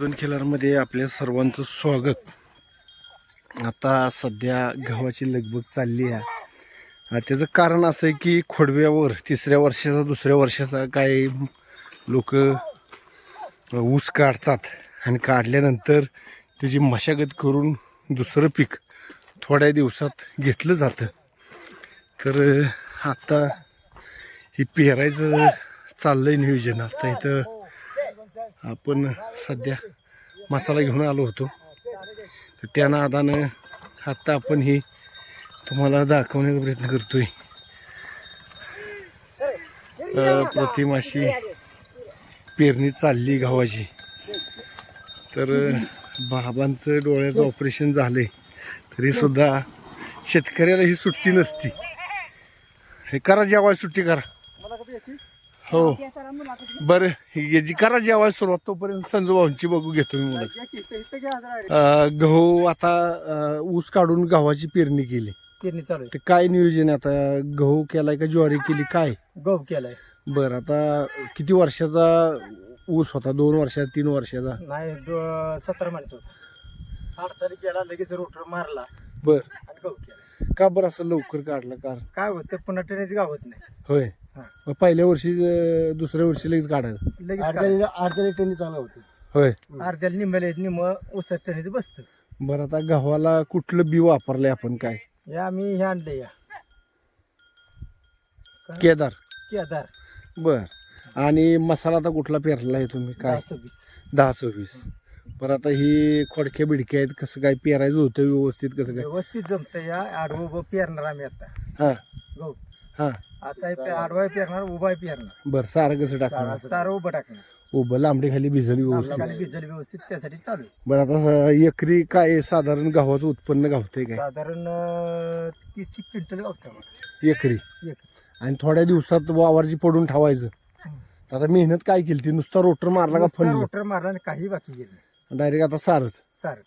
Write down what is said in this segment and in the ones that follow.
दोन खेळांमध्ये आपल्या सर्वांचं स्वागत. आता सध्या गव्हाची लगबग चालली आहे. त्याचं कारण असं आहे की खोडव्यावर तिसऱ्या वर्षाचा दुसऱ्या वर्षाचा काही लोक ऊस काढतात आणि काढल्यानंतर त्याची मशागत करून दुसरं पीक थोड्या दिवसात घेतलं जातं. तर आत्ता हे पेरायचं चाललं आहे नियोजन. आता इथं आपण सध्या मसाला घेऊन आलो होतो. तर त्या नादानं आत्ता आपण ही तुम्हाला दाखवण्याचा प्रयत्न करतोय. आहे प्रतिमाशी पेरणी चालली गावाची. तर बाबांचं डोळ्याचं ऑपरेशन झालं तरीसुद्धा शेतकऱ्याला ही सुट्टी नसती. हे करा जेव्हा सुट्टी करा. हो. बरं याची करा जेवायला सुरुवात तोपर्यंत संजू भाऊंची बघू घेतो मी मुलं. गहू आता ऊस काढून गव्हाची पेरणी केली. पेरणी चालू ते काय नियोजन आहे आता? गहू केलाय का ज्वारी केली काय? गहू केलाय. बरं आता किती वर्षाचा ऊस होता? दोन वर्षाचा तीन वर्षाचा? नाही दो- सतरा महिन्याचा. आठ साली केला लगेच रोटर मारला. बर. आणि गहू केला. का बरं असं लवकर काढलं? कारण काय होतं पुन्हा ट्रेनेच गावत नाही. होय. मग पहिल्या वर्षी अं, दुसऱ्या वर्षी लगेच काढायचं. लगेच? अर्ध्याला टनी चालू होती. होय. अर्ध्याला निम्म्याला निम बसतं. बरं आता गव्हाला कुठलं बी वापरलंय आपण काय? हे आम्ही हे आणले या. केदार. केदार. बर. आणि मसाला आता कुठला पेरला आहे तुम्ही? काय? दहा सव्वीस. दहा सव्वीस. बरं आता ही खोडक्या बिडक्या आहेत कसं काय पेरायचं होतं? व्यवस्थित कसं काय? व्यवस्थित जमतं या. आडवं उभं पेरणार आम्ही आता. हां. गहू. हां. असा आहे पे- आडवा पेरणार उभा पेरणार. बरं सारं कसं टाकणार? उभं टाकणार. उभं लांबडी खाली भिजली व्यवस्थित. खाली भिजल व्यवस्थित त्यासाठी चालू आहे. बरं आता एकरी काय? साधारण गव्हाचं उत्पन्न गावतंय काय? साधारण अं, तीस एक क्विंटल गावतं एकरी. एक आणि थोड्या दिवसात वावरची पडून ठेवायचं. आता मेहनत काय केली ती नुसता रोटर मारला का फंड रोटर मारला आणि काही बाकी गेलं डायरेक्ट आता सारच. सारच.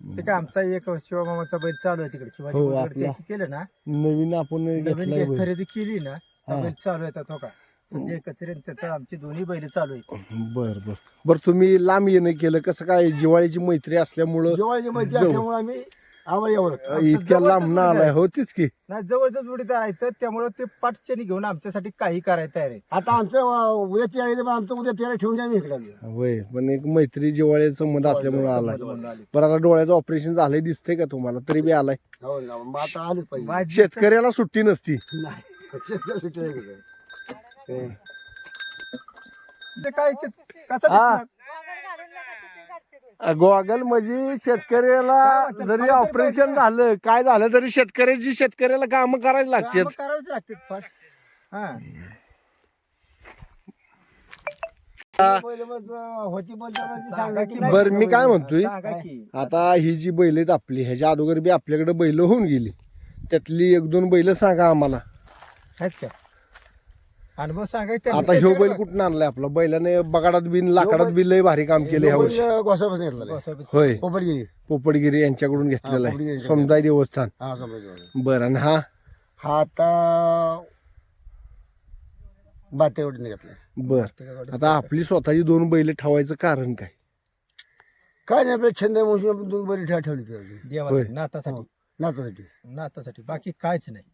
ते काय आमचा एक शिवमामाचा बैल चालू आहे तिकडे शिवाजी हो, आपला. केलं ना नवीन आपण नवीन घेतलाय गे- बैल. खरेदी केली ना हा. बैल चालू येतात हो का संजय कचरे त्याचं आमची दोन्ही बैल चालू आहेत बर बर बर तुम्ही लांब येणं केलं कसं काय जिवाळीची मैत्री असल्यामुळं माहिती जाऊ. असल्यामुळे आम्ही लागतं. इतक्या लांब ना. आलाय होतीच की नाही जवळच जोडीदार आहे तर त्यामुळे ते पाठच्यानी घेऊन आमच्यासाठी काही करायला तयार आहे आता आमचं अं, उद्या पेरायचं पण आमचं उद्या पेरा ठेवून द्या मी इकडे. होय पण एक मैत्री जिवाळ्याचा संबंध असल्यामुळे आलाय. बरं आता डोळ्याचं ऑपरेशन झालंय दिसतंय का तुम्हाला तरी बी आलाय हो ना, मग आता आलोच पाहिजे माझी शेतकऱ्याला सुट्टी नसती नाही शेतकरी सुट्टी नाही कुठे. ते ते काय शेत- कसं हा. दिसणार? गोगल म्हणजे शेतकऱ्याला जरी ऑपरेशन झालं काय झालं तरी शेतकऱ्याची शेतकऱ्याला काम करायला कामं लागतात. करावीच लागतात फार. हा. पहिलं मग, अं, होती पण त्याला ती सांगा की नाही. बरं मी काय म्हणतोय सांगा की. आता ही जी बैल आहेत आपली ह्याच्या अगोदर बी आपल्याकडे बैल होऊन गेली. त्यातली एक दोन बैल सांगा आम्हाला. आहेत का? अनुभव सांगा की आता ह्यो बैल कुठून आणलाय आपला? बैलाने बगाडात बिन लाकडात बी लय भारी काम केलं ह्या वर्षी. होय. पोपटगिरी. पोपटगिरी यांच्याकडून घेतलेला हा, आहे. समुदाय देवस्थान. हा बरं आणि हा? हा आता बातेवडीने घेतलाय. बर. आता आपली स्वतःची दोन बैल ठेवायचं कारण काय? काय नाही आपल्या छंद म्हणून आपण दोन बैल ठेवा ठेवली होती. होय. देवासाठी नातासाठी. नातासाठी. नातासाठी. बाकी कायच नाही.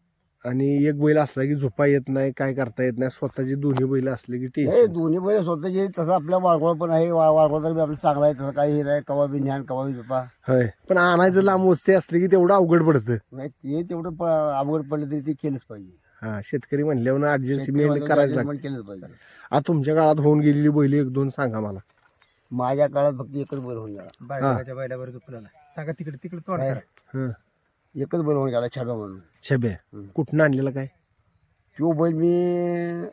आणि एक बैल असला की झोपा येत नाही काय करता येत नाही स्वतःची दोन्ही बैल असले की हे टेन्शन दोन्ही बैल स्वतःचे तसं आपल्या वाळकोळ पण आहे वा- वाळकोळ तर बी आपलं चांगला आहे तसं काही हे नाही कवा बी ज्ञान कवा बी झोपा. होय. पण आणायचं लांब वस्ती असले की तेवढं अवघड पडतं. नाही ते तेवढं प- अवघड पडलं तरी ते केलंच पाहिजे. हा शेतकरी म्हणल्यावर ऍडजस्टमेंट शेतकरी करायचं केलंच पाहिजे. आता तुमच्या काळात होऊन गेलेली बैल एक दोन सांगा मला. माझ्या काळात फक्त एकच बैल होऊन गेला. बायकाच्या बैलावर झोपलेला. सांगा तिकडे तिकडे तोंड? करा. हं. एकच बैल होऊन गेला छाबा म्हणून. छब्या हं. कुठनं आणलेला काय? तो बैल मी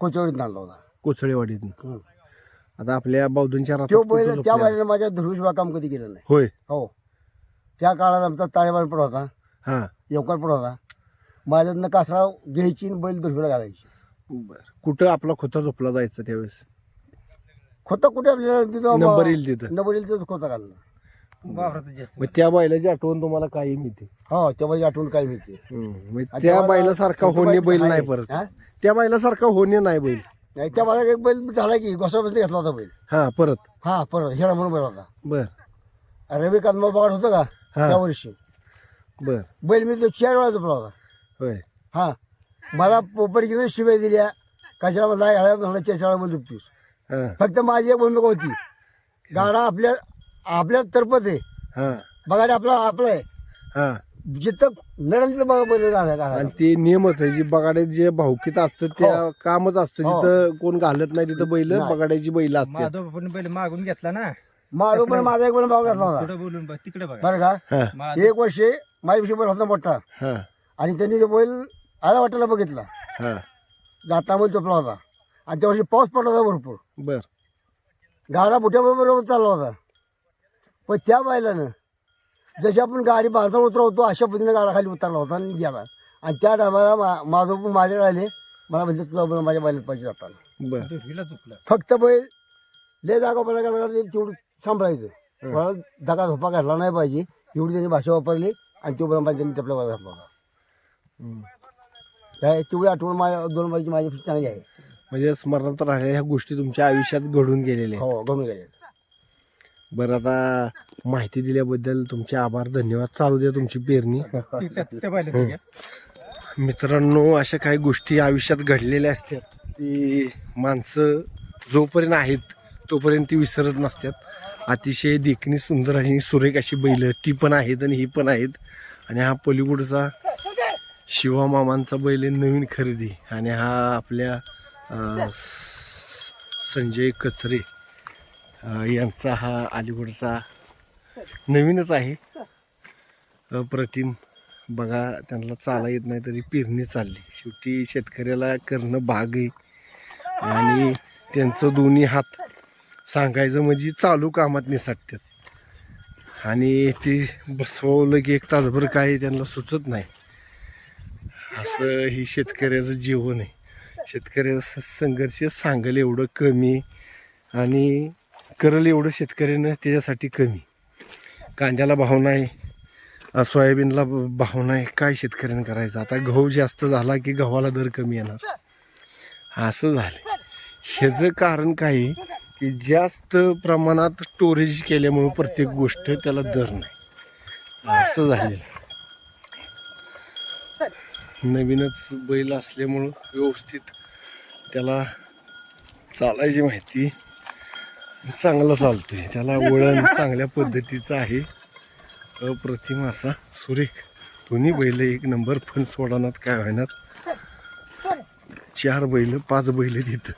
कोचवडीत आणला होता. कोचळेवाडीतनं. हं. आता आपल्या बौद्धंच्या तो बैल त्या? बैलाने माझ्या धनुष्यबा काम कधी केलं नाही. होय. हो. त्या काळात आमचा ताळेबाण पण होता. हा. येवकार पण होता. माझ्यातनं कासरा घ्यायची आणि बैल धनुष्यला घालायची. बर. कुठं आपला खोता झोपला जायचं त्यावेळेस? खोता कुठे आपल्याला तिथं नंबर येईल तिथं. नंबर येईल तिथं खोता घालणं. वावरात जास्त मग त्या बैलाची आठवण तुम्हाला काही मिळते? हो त्या माझी आठवण काय मिळते. हं. मग आणि त्या तेव्हा बैलासारखा होणे बैल बैल आहे. नाही परत. हा? त्या बैलासारखा होणे नाही बैल. नाही त्या मला एक बैल झाला की गोसामध्ये घेतला होता बैल. हा परत. हा परत. हिरा म्हणून बैल होता. बर. रवी कांदमा बघाड होतं का? हा. त्या वर्षी. बर. बैल मी तो चार वेळा झोपला होता. होय. हा. मला पोपडकीनं शिवाय दिल्या. कशाला मला ह्याला म्हणलं चार वेळा बोल झोपतोस हा. फक्त माझी एक भूमिका होती. गाडा आपल्या आपल्या तर्फत आहे हा. बघाडे आपला आपलं आहे. हा. जिथं लढल तिथं बघा बैल गाडा आणि ते नियमच आहे जी बगाडे जे भाऊकीत असतं त्या कामच असतं. हो. जिथं कोण घालत नाही तिथं बैल नाही. बगाड्याची बैल असते माधव पण बैल मागून घेतला ना. माझं पण माझा एक बैल भाव घातला होता. बोलून बघ तिकडे बघा. बरं का? हा. माधव. एक वर्ष माझ्याविषयी बैल होता मोठा. हा. आणि त्यांनी तो बैल आला वाटायला बघितला. हा. जातामध्ये झोपला होता. आणि त्या वर्षी पाऊस पडला होता भरपूर. बर. गाडा मोठ्याबरोबर चालला होता. पण त्या बैलानं जशी आपण गाडी बांधून उतरवतो अशा पद्धतीने गाडा खाली उतरला होता आणि गेला. आणि त्या टायमाला मा माझं पण माझ्याकडे आले. मला म्हणजे तुला बरं माझ्या बैलात पाहिजे जाताना. बर. फक्त बैल ले जागा मला गेला तेवढं सांभाळायचं. मला दगा झोपा घातला नाही पाहिजे. एवढी त्यांनी भाषा वापरली आणि तो बरोबर त्यांनी आपल्या बैल घातला हम्म. काय तेवढी आठवण माझ्या दोन बाजूची माझी चांगली आहे. म्हणजे स्मरणात राहिल्या ह्या गोष्टी तुमच्या आयुष्यात घडून गेलेल्या हो गमी गेले बरं आता माहिती दिल्याबद्दल तुमचे आभार धन्यवाद. चालू द्या तुमची पेरणी. मित्रांनो अशा काही गोष्टी आयुष्यात घडलेल्या असतात. ती माणसं जोपर्यंत आहेत तोपर्यंत ती विसरत नसतात. अतिशय देखणी सुंदर आणि सुरेख अशी बैल ती पण आहेत आणि ही पण आहेत. आणि हा पलीकडचा शिवा मामांचा बैल आहे नवीन खरेदी. आणि हा आपल्या संजय कचरे. यांचा हा अलीगडचा नवीनच आहे. अप्रतिम बघा त्यांना चाला येत नाही तरी पेरणी चालली. शेवटी शेतकऱ्याला करणं भाग आहे. आणि त्यांचं दोन्ही हात सांगायचं म्हणजे चालू कामात निसाटतात आणि ते बसवलं की एक तासभर काही त्यांना सुचत नाही. असं ही शेतकऱ्याचं जीवन आहे. शेतकऱ्याचं संघर्ष सांगेल एवढं कमी. आणि करल एवढं शेतकऱ्यानं त्याच्यासाठी कमी. कांद्याला भाव नाही सोयाबीनला भाव नाही काय शेतकऱ्यानं करायचं? आता गहू जास्त झाला की गव्हाला दर कमी येणार. असं झालं ह्याचं कारण काय आहे की जास्त प्रमाणात स्टोरेज केल्यामुळं प्रत्येक गोष्ट त्याला दर नाही. असं झालेलं नवीनच बैल असल्यामुळं व्यवस्थित त्याला चालायची माहिती चांगलं चालतंय. त्याला वळण चांगल्या पद्धतीचं आहे. अप्रतिम असा. सुरेख. दोन्ही बैल एक नंबर फन सोडवण्यात काय होईनात. चार बैल पाच बैल तिथं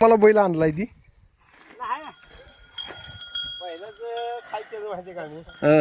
मला बैल आणलाय ती. पहिलंच हा.